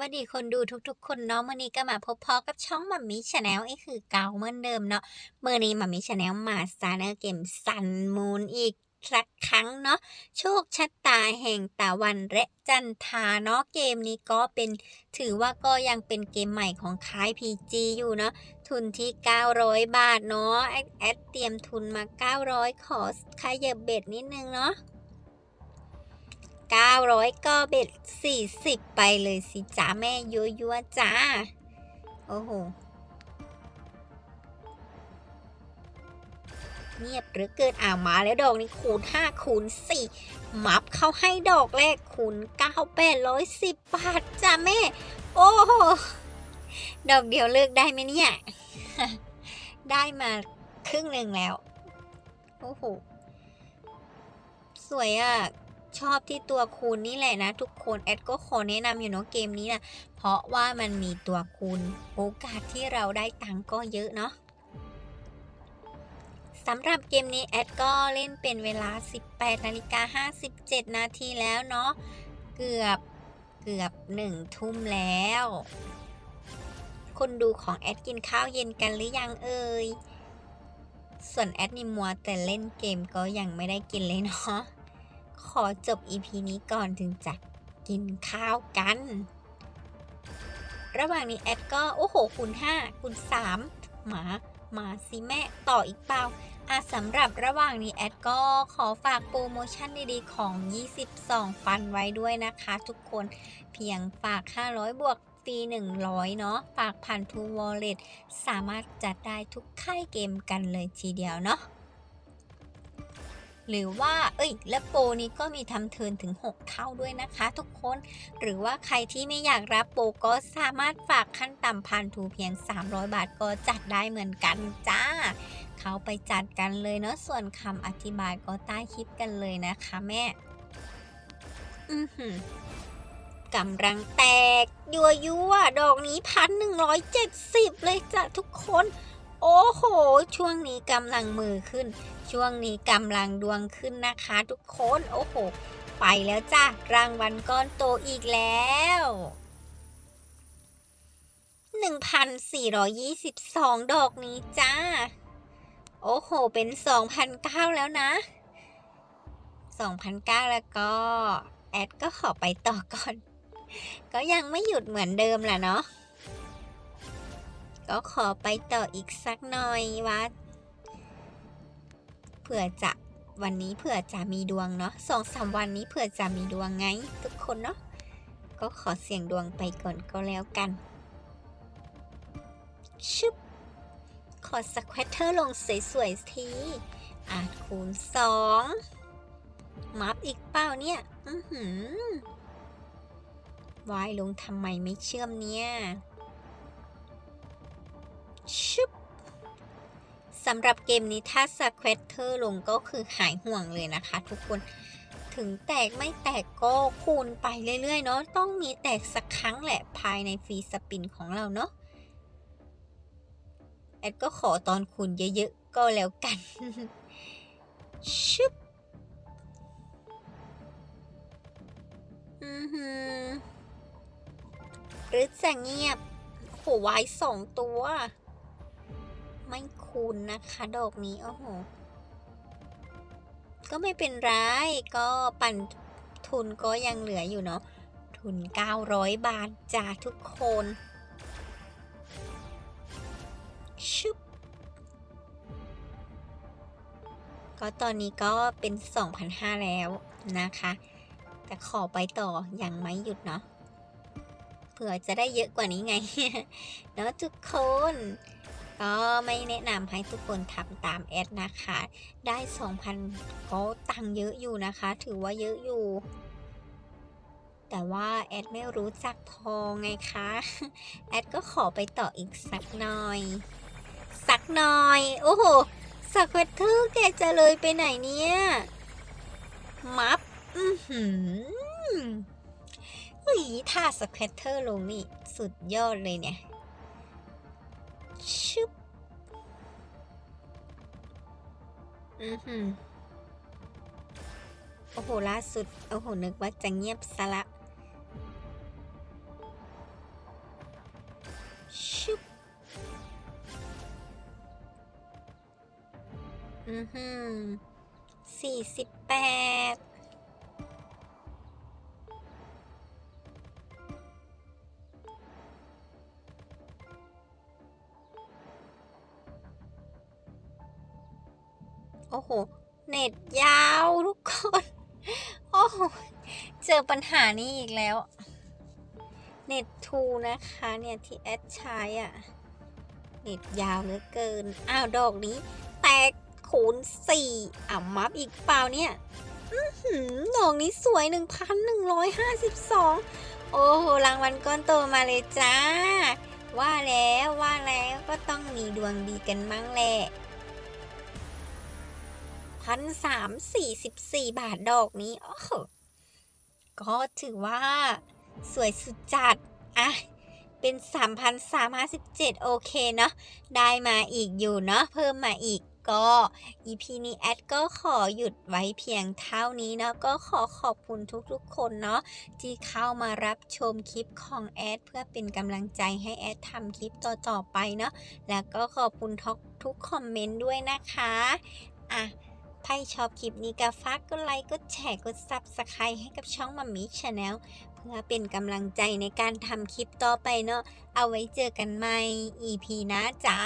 วัสดีคนดูทุกๆ คนเนาะมื่อนี้ก็มาพบพอกับช่องมัมมี่ชาแนลไอ้คือเก่าเหมือนเดิมเนาะเมื่อนี้มัมมี่ชาแนลมาสตาร์เนอร์เกมซันมูนอีกสักครั้งเนาะโชคชะตาแห่งตะวันและจันทาเนาะเกมนี้ก็เป็นถือว่าก็ยังเป็นเกมใหม่ของค่าย PG อยู่เนาะทุนที่ 900 บาทเนาะแอดแอดเตรียมทุนมา 900 ขอขยับเบ็ดนิดนึงเนาะ 900 ก็เบ็ด 40 ไปเลยสิจ้าแม่ยัวยัวจ้า โอ้โห เงียบหรือเกินอ่าวมาแล้วดอกนี้คูณ 5 คูณ 4 มับเข้าให้ดอกแรกคูณ 9 810 บาทจ้าแม่ โอ้โห ดอกเดียวเลิกได้ไหมเนี่ย ได้มาครึ่งหนึ่งแล้ว โอ้โห สวยอะ ชอบที่ตัวคูณนี่แหละนะ ทุกคนแอดก็ขอแนะนำอยู่เนาะเกมนี้นะเพราะว่ามันมีตัวคูณโอกาสที่เราได้ตังก็เยอะเนาะสำหรับเกมนี้แอดก็เล่นเป็นเวลา 18นาฬิกา57 นาทีแล้วเนาะเกือบเกือบหนึ่งทุ่มแล้ว คนดูของแอดกินข้าวเย็นกันหรือยังเอ่ยส่วนแอดนิมัวแต่เล่นเกมก็ยังไม่ได้กินเลยเนาะ ขอจบ EP นี้ก่อนถึงจะกินข้าวกัน ระหว่างนี้แอดก็ โอ้โหคูณ5คูณ3หมามาสิแม่ต่ออีกเปล่าอะสำหรับระหว่างนี้แอดก็ขอฝากโปรโมชั่นดีๆของ 22 ฟันไว้ด้วยนะคะทุกคนเพียงฝาก 500 บวกฟรี 100 เนาะฝากผ่านทูวอลเล็ตสามารถจัดได้ทุกค่ายเกมกันเลยทีเดียวเนาะ หรือว่าเอ้ยและโปรนี้ก็มีทำเทินถึง 6 เท่าด้วยนะคะ ทุกคน หรือว่าใครที่ไม่อยากรับโปรก็สามารถฝากขั้นต่ำพันทูเพียง 300 บาทก็จัดได้เหมือนกันจ้าเขาไปจัดกันเลยเนาะส่วนคำอธิบายก็ใต้คลิปกันเลยนะคะแม่ อือหือกำลังแตก ยัวยัวๆดอกนี้พันหนึ่งร้อยเจ็ดสิบเลยจ้ะทุกคน อ้โห ช่วงนี้กำลังมือขึ้น ช่วงนี้กำลังดวงขึ้นนะคะทุกคน โอ้โห ไปแล้วจ้ะรางวัลก้อนโตอีกแล้ว1,422 ดอกนี้จ้า โอ้โห เป็น2,009แล้วนะ2,009แล้วก็ แอดก็ขอไปต่อก่อน ก็ยังไม่หยุดเหมือนเดิมแหละเนาะ ก็ขอไปต่ออีกสักหน่อยว่าเผื่อจะวันนี้เผื่อจะมีดวงเนาะสองสามวันนี้เผื่อจะมีดวงไง ทุกคนเนาะก็ขอเสี่ยงดวงไปก่อนก็แล้วกันชึบขอสแควตเตอร์ลงสวยๆทีอาจคูณสองมับอีกเปล่าเนี่ย อือหือวายลงทำไมไม่เชื่อมเนี่ย ชึบสำหรับเกมนี้ถ้าสแควตเตอร์ลงก็คือหายห่วงเลยนะคะ ทุกคนถึงแตกไม่แตกก็คูณไปเรื่อยๆเนาะต้องมีแตกสักครั้งแหละภายในฟรีสปินของเราเนาะแอดก็ขอตอนคูณเยอะๆ ก็แล้วกันชึบอือหือหรือจะเงียบโอ้โหวายสองตัว ไม่คูณนะคะ ดอกนี้ โอ้โห ก็ไม่เป็นไร ก็ปั่นทุนก็ยังเหลืออยู่เนาะ ทุน 900 บาทจ้าทุกคนชึบก็ตอนนี้ก็เป็น 2,500 แล้วนะคะ แต่ขอไปต่ออยังไม่หยุดเนาะเผื่อจะได้เยอะกว่านี้ไง เนาะทุกคน ก็ไม่แนะนำให้ทุกคนทำตามแอดนะคะ ได้ 2,000ก็ตังค์เยอะอยู่นะคะ ถือว่าเยอะอยู่ แต่ว่าแอดไม่รู้จักพอไงคะ แอดก็ขอไปต่ออีกสักหน่อย สักหน่อย โอ้โหสควิตเตอร์แกจะเลยไปไหนเนี่ย มับ อือหือเฮ้ยถ้าสแควตเตอร์ลงนี่ สุดยอดเลยเนี่ย ชึบอือหือโอ้โห ล่าสุด โอ้โห นึกว่าจะเงียบซะละชึบอือหือสี่สิบแปด โอ้โห เน็ตยาวทุกคน โอ้โห เจอปัญหานี้อีกแล้ว เน็ตทูนะคะเนี่ยที่แอดใช้อะ เน็ตยาวเหลือเกิน อ้าว ดอกนี้ แตกคูณสี่อะมับอีกเปล่าเนี่ยอือหือดอกนี้สวย 1,152 โอ้โห รางวัลก้อนโตมาเลยจ้า ว่าแล้วว่าแล้วก็ต้องมีดวงดีกันมั่งแหละ พันสามสี่สิบสี่บาทดอกนี้ โอ้โก็ถือว่าสวยสุดจัด อะ เป็น 3,357 โอเคเนาะ ได้มาอีกอยู่เนาะ เพิ่มมาอีกก็ EP นี้แอดก็ขอหยุดไว้เพียงเท่านี้เนาะก็ขอขอบคุณทุกๆคนเนาะที่เข้ามารับชมคลิปของแอดเพื่อเป็นกำลังใจให้แอดทำคลิปต่อๆไปเนาะแล้วก็ขอบคุณทุกทุกคอมเมนต์ด้วยนะคะอะ ใครชอบคลิปนี้ก็ฝากกดไลค์ กดแชร์ กด Subscribe ให้กับช่องมัมมี่ชาแนลเพื่อเป็นกำลังใจในการทำคลิปต่อไปเนาะ เอาไว้เจอกันใหม่ EP หนะจ้า